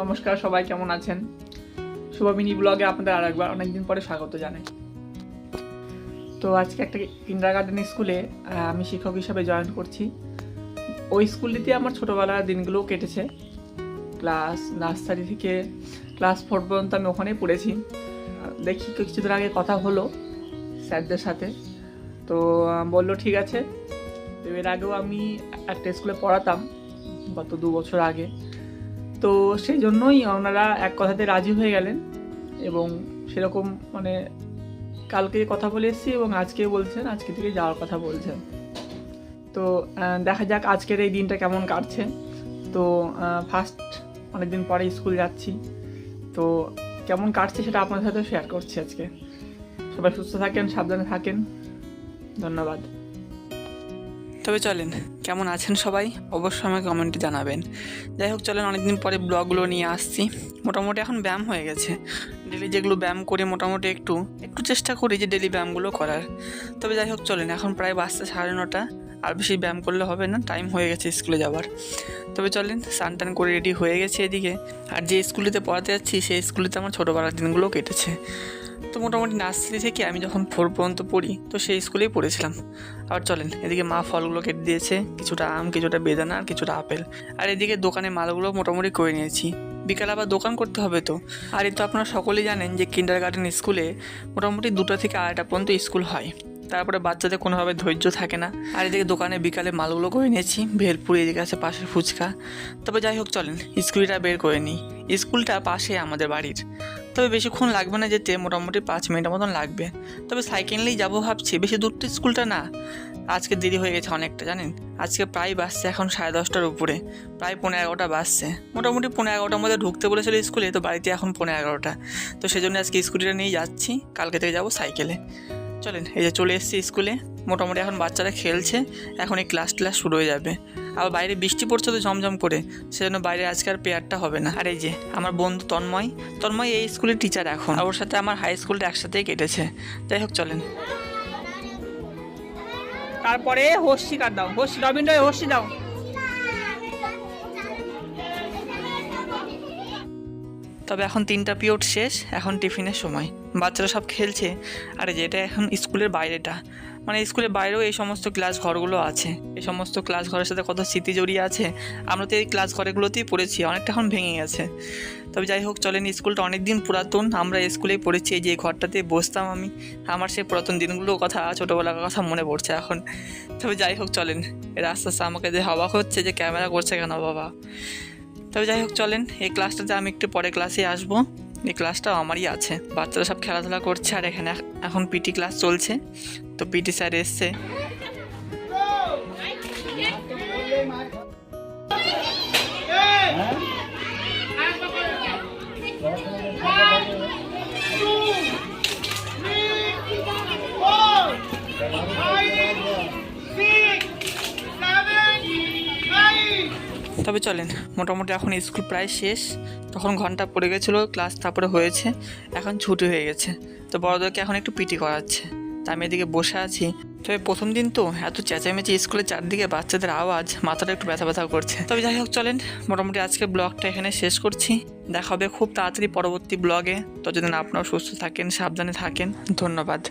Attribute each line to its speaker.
Speaker 1: নমস্কার, সবাই কেমন আছেন? শুভমিনী ব্লগে আপনাদের আরেকবার অনেকদিন পরে স্বাগত জানাই। তো আজকে একটা কিন্ডার গার্ডেন স্কুলে আমি শিক্ষক হিসাবে জয়েন করছি। ওই স্কুলটিতে আমার ছোটোবেলার দিনগুলো কেটেছে। ক্লাস নার্সারি থেকে ক্লাস ফোর পর্যন্ত আমি ওখানেই পড়েছি। দেখি কিছুদিন আগে কথা হলো স্যারদের সাথে। তো বলল, ঠিক আছে। তো এর আগেও আমি একটা স্কুলে পড়াতাম, গত দু বছর আগে। তো সেই জন্যই ওনারা এক কথাতে রাজি হয়ে গেলেন এবং সেরকম মানে কালকে কথা বলে এসেছি এবং আজকে বলছেন, আজকে থেকে যাওয়ার কথা বলছেন। তো দেখা যাক আজকের এই দিনটা কেমন কাটছে। তো ফার্স্ট অনেকদিন পরে স্কুল যাচ্ছি। তো, কেমন কাটছে সেটা আপনার সাথে শেয়ার করছি আজকে। সবাই সুস্থ থাকেন, সাবধানে থাকেন। ধন্যবাদ। তবে চলেন, কেমন আছেন সবাই? অবশ্যই আমাকে কমেন্টে জানাবেন। যাই হোক, চলেন অনেকদিন পরে ব্লগগুলো নিয়ে আসছি। মোটামুটি এখন ব্যায়াম হয়ে গেছে। ডেলি যেগুলো ব্যায়াম করি মোটামুটি একটু একটু চেষ্টা করি যে ডেলি ব্যায়ামগুলো করার। তবে যাই হোক, চলেন, এখন প্রায় বাজতে সাড়ে নটা। আর বেশি ব্যায়াম করলে হবে না টাইম হয়ে গেছে স্কুলে যাওয়ার। তবে চলেন স্নান টান করে রেডি হয়ে গেছে এদিকে। আর যে স্কুলেতে পড়াতে যাচ্ছি, সেই স্কুলেতে আমার ছোটোবেলার দিনগুলো কেটেছে। তো মোটামুটি নার্সারি থেকে আমি যখন ফোর পর্যন্ত পড়ি, তো সেই স্কুলেই পড়েছিলাম। আবার চলেন, এদিকে মা ফলগুলো কেটে দিয়েছে, কিছুটা আম, কিছুটা বেদানা আর কিছুটা আপেল। আর এদিকে দোকানে মালগুলো মোটামুটি করে নিয়েছি। বিকালে আবার দোকান করতে হবে তো। আর এ তো আপনারা সকলেই জানেন যে কিন্ডার গার্ডেন স্কুলে মোটামুটি দুটো থেকে আড়াইটা পর্যন্ত স্কুল হয়। তারপরে বাচ্চাদের কোনোভাবে ধৈর্য থাকে না। আর এদিকে দোকানে বিকালে মালগুলো করে নিয়েছি, ভেলপুরি এদিকে আছে পাশের ফুচকা। তবে যাই হোক, চলেন স্কুলটা বের করে নিই। স্কুলটা পাশে আমাদের বাড়ির। তবে বেশিক্ষণ লাগবে না যেতে, মোটামুটি পাঁচ মিনিটের মতন লাগবে। তবে সাইকেল নিয়েই যাব ভাবছি, বেশি দূর তো স্কুলটা না। আজকে দেরি হয়ে গেছে অনেকটা, জানেন? আজকে প্রায় বাসছে এখন সাড়ে দশটার উপরে। প্রায় পনেরো এগারোটা বাসছে মোটামুটি পনেরো এগারোটার মধ্যে ঢুকতে বলেছিল স্কুলে, তো বাড়িতে এখন পনেরো এগারোটা। তো সেজন্য আজকে স্কুটিটা নিয়ে যাচ্ছি, কালকে থেকে যাব সাইকেলে। চলেন, এই যে চলে এসেছি স্কুলে। মোটামুটি এখন বাচ্চারা খেলছে, এখন এই ক্লাস ক্লাস শুরু হয়ে যাবে। আবার বাইরে বৃষ্টি পড়ছে তো ঝমঝম করে, সেজন্য বাইরে আজকে আর হবে না। আর এই যে, আমার বন্ধু তন্ময় তন্ময় এই স্কুলের টিচার এখন। আর ওর সাথে আমার হাই স্কুলটা একসাথেই কেটেছে। যাই হোক, চলেন। তারপরে হস্যি কাট দাও হস্যি রবীন্দ্র হস্যি দাও। তবে এখন তিনটা পিরিয়ড শেষ, এখন টিফিনের সময়। বাচ্চারা সব খেলছে, আর যেটা এখন স্কুলের বাইরেটা। মানে স্কুলের বাইরেও এই সমস্ত ক্লাস ঘরগুলো আছে। এই সমস্ত ক্লাস ঘরের সাথে কত স্মৃতি জড়িয়ে আছে। আমরা তো এই ক্লাস ঘরগুলোতেই পড়েছি, অনেকটা এখন ভেঙে গেছে। তবে যাই হোক, চলেন, স্কুলটা অনেক দিন পুরাতন। আমরা স্কুলেই পড়েছি, এই যে ঘরটাতে বসতাম আমি। আমার সেই পুরাতন দিনগুলোর কথা ছোটোবেলার কথা মনে পড়ছে এখন। তবে যাই হোক, চলেন। এর আস্তে আমাকে যে অবাক হচ্ছে, যে ক্যামেরা করছে কেন বাবা? তবে যাই হোক, চলেন, এই ক্লাসটাতে আমি একটু পরে ক্লাসে আসব। এই ক্লাসটা আমারই আছে। বাচ্চারা সব খেলাধুলা করছে আর এখানে এখ- এখন পিটি ক্লাস চলছে। তো পিটি স্যার এসছে। তবে চলেন, মোটামুটি এখন স্কুল প্রায় শেষ। তখন ঘণ্টা পড়ে গেছিল, ক্লাস তারপরে হয়েছে। এখন ছুটি হয়ে গেছে। তো বড়দেরকে এখন একটু পিটি করাচ্ছে। তা আমি এদিকে বসে আছি। তবে প্রথম দিন তো এত চেঁচামেচি স্কুলের চারদিকে বাচ্চাদের আওয়াজ, মাথাটা একটু ব্যথা ব্যথা করছে। তবে যাই হোক, চলেন, মোটামুটি আজকে ব্লগটা এখানে শেষ করছি। দেখা হবে খুব তাড়াতাড়ি পরবর্তী ব্লগে। ততদিন আপনারাও সুস্থ থাকেন, সাবধানে থাকেন। ধন্যবাদ।